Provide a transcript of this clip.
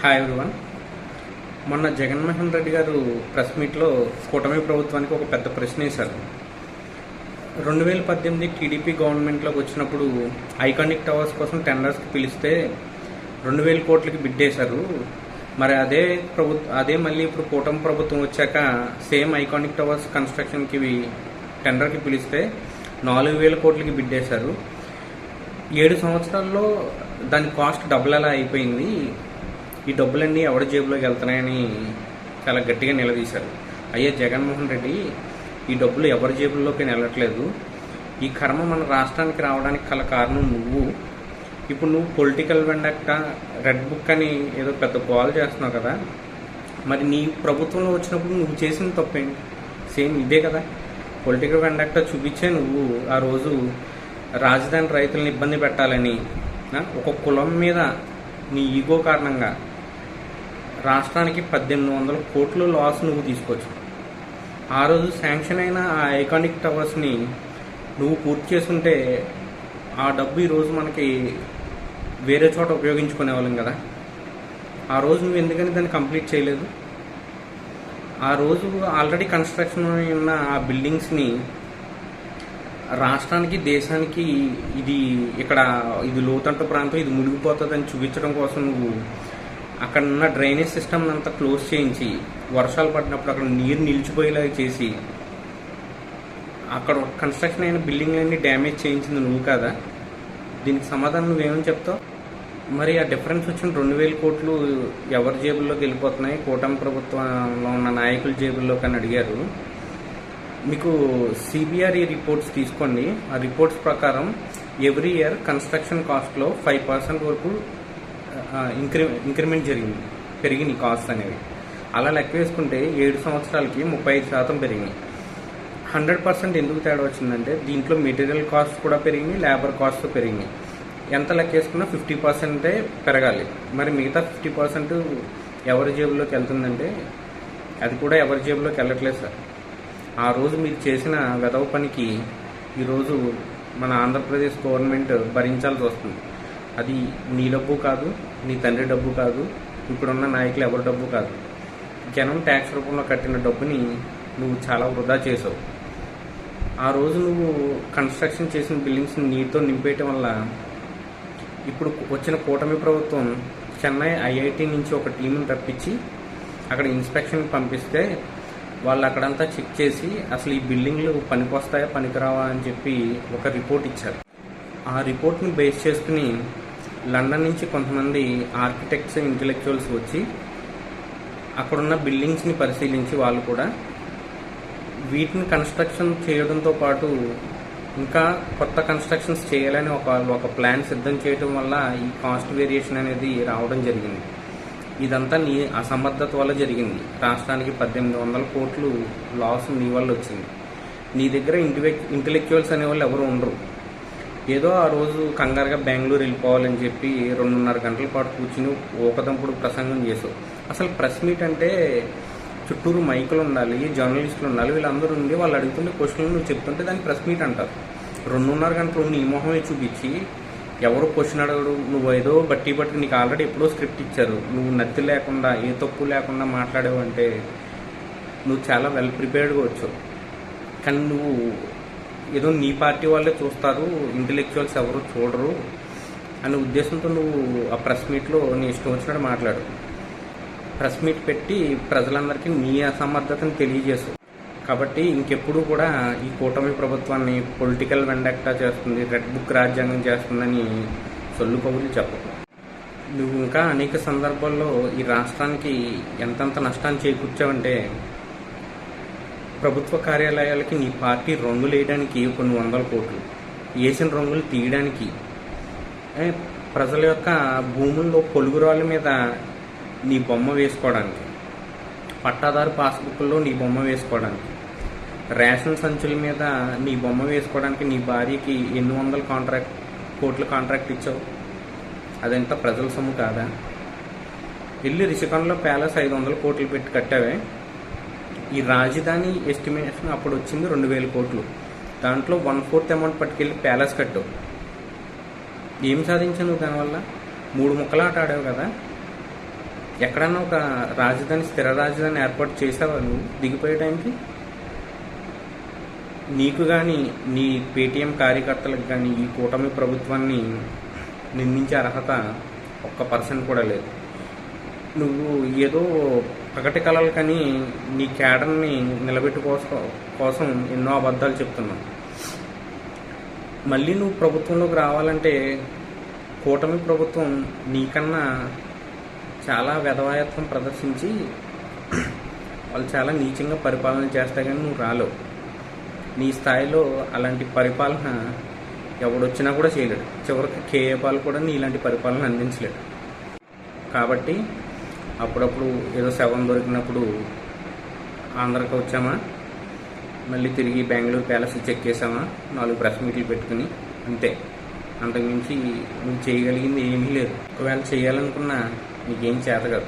Hi everyone మొన్న జగన్మోహన్ రెడ్డి గారు press మీట్లో కూటమి ప్రభుత్వానికి ఒక పెద్ద ప్రశ్న వేశారు. రెండు వేల పద్దెనిమిది టీడీపీ గవర్నమెంట్లోకి వచ్చినప్పుడు ఐకానిక్ టవర్స్ కోసం టెండర్స్కి పిలిస్తే రెండు వేల కోట్లకి బిడ్డేశారు మరి అదే ప్రభుత్వ అదే మళ్ళీ ఇప్పుడు కూటమి ప్రభుత్వం వచ్చాక సేమ్ ఐకానిక్ టవర్స్ కన్స్ట్రక్షన్కి టెండర్కి పిలిస్తే నాలుగు వేల కోట్లకి బిడ్డేశారు ఏడు సంవత్సరాల్లో దాని కాస్ట్ డబుల్ అలా అయిపోయింది. ఈ డబ్బులన్నీ ఎవరి జేబులోకి వెళ్తున్నాయని చాలా గట్టిగా నిలదీశారు. అయ్యా జగన్మోహన్ రెడ్డి ఈ డబ్బులు ఎవరి జేబుల్లోకి వెళ్ళట్లేదు ఈ కర్మ మన రాష్ట్రానికి రావడానికి కల కారణం నువ్వు. ఇప్పుడు నువ్వు పొలిటికల్ వెండక్ట రెడ్ బుక్ అని ఏదో పెద్ద గోల్ చేస్తున్నావు కదా. మరి నీ ప్రభుత్వంలో వచ్చినప్పుడు నువ్వు చేసిన తప్పేంటి? సేమ్ ఇదే కదా. పొలిటికల్ వెండక్ట చూపించే నువ్వు ఆ రోజు రాజధాని రైతులను ఇబ్బంది పెట్టాలని ఒక కులం మీద నీ ఈగో కారణంగా రాష్ట్రానికి పద్దెనిమిది వందల కోట్లు లాస్ నువ్వు తీసుకోవచ్చు. ఆ రోజు శాంక్షన్ అయిన ఆ ఐకానిక్ టవర్స్ని నువ్వు పూర్తి చేసుంటే ఆ డబ్బు ఈరోజు మనకి వేరే చోట ఉపయోగించుకునే వాళ్ళం కదా. ఆ రోజు నువ్వు ఎందుకని దాన్ని కంప్లీట్ చేయలేదు? ఆ రోజు ఆల్రెడీ కన్స్ట్రక్షన్ ఉన్న ఆ బిల్డింగ్స్ని రాష్ట్రానికి దేశానికి ఇది ఇక్కడ ఇది లోతంట ప్రాంతం ఇది మునిగిపోతుందని చూపించడం కోసం నువ్వు అక్కడ ఉన్న డ్రైనేజ్ సిస్టమ్ అంతా క్లోజ్ చేయించి వర్షాలు పడినప్పుడు అక్కడ నీరు నిలిచిపోయేలాగా చేసి అక్కడ కన్స్ట్రక్షన్ అయిన బిల్డింగ్లన్నీ డ్యామేజ్ చేయించింది నువ్వు కాదా? దీనికి సమాధానం నువ్వేమని చెప్తావు? మరి ఆ డిఫరెన్స్ వచ్చిన రెండు వేల కోట్లు ఎవరి జేబుల్లోకి వెళ్ళిపోతున్నాయి? కూటమి ప్రభుత్వంలో ఉన్న నాయకుల జేబుల్లోకి అని అడిగారు. మీకు సిబిఆర్ఈ రిపోర్ట్స్ తీసుకోండి. ఆ రిపోర్ట్స్ ప్రకారం ఎవ్రీ ఇయర్ కన్స్ట్రక్షన్ కాస్ట్లో ఫైవ్ పర్సెంట్ వరకు ఇంక్రి ఇంక్రిమెంట్ జరిగింది. పెరిగినాయి కాస్ట్ అనేవి. అలా లెక్క వేసుకుంటే ఏడు సంవత్సరాలకి ముప్పై ఐదు శాతం పెరిగినాయి. హండ్రెడ్ పర్సెంట్ ఎందుకు తేడా వచ్చిందంటే దీంట్లో మెటీరియల్ కాస్ట్ కూడా పెరిగినాయి లేబర్ కాస్ట్ పెరిగినాయి. ఎంత లెక్క వేసుకున్నా ఫిఫ్టీ పర్సెంటే పెరగాలి. మరి మిగతా ఫిఫ్టీ పర్సెంట్ ఎవరి జేబులోకి వెళ్తుందంటే అది కూడా ఎవరి జేబులోకి వెళ్ళట్లేదు సార్. ఆ రోజు మీరు చేసిన వెదవ పనికి ఈరోజు మన ఆంధ్రప్రదేశ్ గవర్నమెంట్ భరించాల్సి వస్తుంది. అది నీ డబ్బు కాదు నీ తండ్రి డబ్బు కాదు ఇప్పుడున్న నాయకులు ఎవరి డబ్బు కాదు. జనం ట్యాక్స్ రూపంలో కట్టిన డబ్బుని నువ్వు చాలా వృధా చేసావు. ఆ రోజు నువ్వు కన్స్ట్రక్షన్ చేసిన బిల్డింగ్స్ని నీతో నింపేయటం వల్ల ఇప్పుడు వచ్చిన కూటమి ప్రభుత్వం చెన్నై ఐఐటి నుంచి ఒక టీంని రప్పించి అక్కడ ఇన్స్పెక్షన్ పంపిస్తే వాళ్ళు అక్కడంతా చెక్ చేసి అసలు ఈ బిల్డింగ్లు పనికొస్తాయా పనికిరావా అని చెప్పి ఒక రిపోర్ట్ ఇచ్చారు. ఆ రిపోర్ట్ని బేస్ చేసుకుని లండన్ నుంచి కొంతమంది ఆర్కిటెక్ట్స్ ఇంటలెక్చువల్స్ వచ్చి అక్కడున్న బిల్డింగ్స్ని పరిశీలించి వాళ్ళు కూడా వీటిని కన్స్ట్రక్షన్ చేయడంతో పాటు ఇంకా కొత్త కన్స్ట్రక్షన్స్ చేయాలని ఒక ఒక ప్లాన్ సిద్ధం చేయడం వల్ల ఈ కాస్ట్ వేరియేషన్ అనేది రావడం జరిగింది. ఇదంతా నీ అసమర్థత వల్ల జరిగింది. రాష్ట్రానికి పద్దెనిమిది వందల కోట్లు లాస్ నీ వల్ల వచ్చింది. నీ దగ్గర ఇంటి ఇంటలెక్చువల్స్ అనేవాళ్ళు ఎవరు ఉండరు. ఏదో ఆ రోజు కంగారుగా బెంగళూరు వెళ్ళిపోవాలని చెప్పి రెండున్నర గంటల పాటు కూర్చుని ఊకదంపుడు ప్రసంగం చేసావు అసలు ప్రెస్ మీట్ అంటే చుట్టూరు మైకులు ఉండాలి జర్నలిస్టులు ఉండాలి వీళ్ళందరూ ఉండి వాళ్ళు అడుగుతుండే క్వశ్చన్లు నువ్వు చెప్తుంటే దాన్ని ప్రెస్ మీట్ అంటారు. రెండున్నర గంటలు నీ మొహమే చూపించి ఎవరు క్వశ్చన్ అడగడు నువ్వు ఏదో బట్టి బట్టి నీకు ఆల్రెడీ ఎప్పుడో స్క్రిప్ట్ ఇచ్చారు. నువ్వు నత్తి లేకుండా ఏ తప్పు లేకుండా మాట్లాడావు అంటే నువ్వు చాలా వెల్ ప్రిపేర్డ్గా వచ్చావు. కానీ నువ్వు ఏదో నీ పార్టీ వాళ్ళే చూస్తారు ఇంటలెక్చువల్స్ ఎవరు చూడరు అనే ఉద్దేశంతో నువ్వు ఆ ప్రెస్ మీట్లో నీ ఇష్టం వచ్చినట్టు మాట్లాడు. ప్రెస్ మీట్ పెట్టి ప్రజలందరికీ నీ అసమర్థతను తెలియజేసు. కాబట్టి ఇంకెప్పుడు కూడా ఈ కూటమి ప్రభుత్వాన్ని పొలిటికల్ వెండక్టా చేస్తుంది రెడ్ బుక్ రాజ్యాంగం చేస్తుందని సొల్లు కబుర్లు చెప్పకు. నువ్వు ఇంకా అనేక సందర్భాల్లో ఈ రాష్ట్రానికి ఎంతంత నష్టాన్ని చేకూర్చావంటే ప్రభుత్వ కార్యాలయాలకి నీ పార్టీ రంగులు వేయడానికి కొన్ని వందల కోట్లు. వేసిన రంగులు తీయడానికి. ప్రజల యొక్క భూముల్లో పొలుగురాళ్ళ మీద నీ బొమ్మ వేసుకోవడానికి. పట్టాదారు పాస్బుక్లో నీ బొమ్మ వేసుకోవడానికి. రేషన్ సంచుల మీద నీ బొమ్మ వేసుకోవడానికి నీ భార్యకి ఎన్ని వందల కాంట్రాక్ట్ కోట్ల కాంట్రాక్ట్ ఇచ్చావు? అదంతా ప్రజల సొమ్ము కాదా? వెళ్ళి రిషికొండలో ప్యాలెస్ ఐదు వందల కోట్లు పెట్టి కట్టావే. ఈ రాజధాని ఎస్టిమేషన్ అప్పుడు వచ్చింది రెండు వేల కోట్లు. దాంట్లో వన్ ఫోర్త్ అమౌంట్ పట్టుకెళ్ళి ప్యాలెస్ కట్టావు ఏం సాధించావు దానివల్ల? మూడు ముక్కలాట ఆడావు కదా. ఎక్కడన్నా ఒక రాజధాని స్థిర రాజధాని ఏర్పాటు చేసావా నువ్వు దిగిపోయే టైంకి? నీకు కానీ నీ పేటీఎం కార్యకర్తలకు కానీ ఈ కూటమి ప్రభుత్వాన్ని నిందించే అర్హత ఒక్క పర్సెంట్ కూడా లేదు. నువ్వు ఏదో పగటి కళలు కానీ నీ క్యాడర్ని నిలబెట్టుకోసం కోసం ఎన్నో అబద్ధాలు చెప్తున్నావు. మళ్ళీ నువ్వు ప్రభుత్వంలోకి రావాలంటే కూటమి ప్రభుత్వం నీకన్నా చాలా వెధవాయత్వం ప్రదర్శించి వాళ్ళు చాలా నీచంగా పరిపాలన చేస్తా కానీ నువ్వు రాలేవు. నీ స్థాయిలో అలాంటి పరిపాలన ఎవడొచ్చినా కూడా చేయలేడు. చివరికి కేఏ పాల్ కూడా నీ ఇలాంటి పరిపాలన అందించలేడు. కాబట్టి అప్పుడప్పుడు ఏదో శవం దొరికినప్పుడు ఆంధ్రాకి వచ్చామా? మళ్ళీ తిరిగి బెంగళూరు ప్యాలెస్ చెక్ చేసామా? నాలుగు ప్రెస్ మీట్లు పెట్టుకుని అంతే. అంతకుమించి నువ్వు చేయగలిగింది ఏమీ లేదు. ఒకవేళ చేయాలనుకున్నా నీకేం చేత కాదు.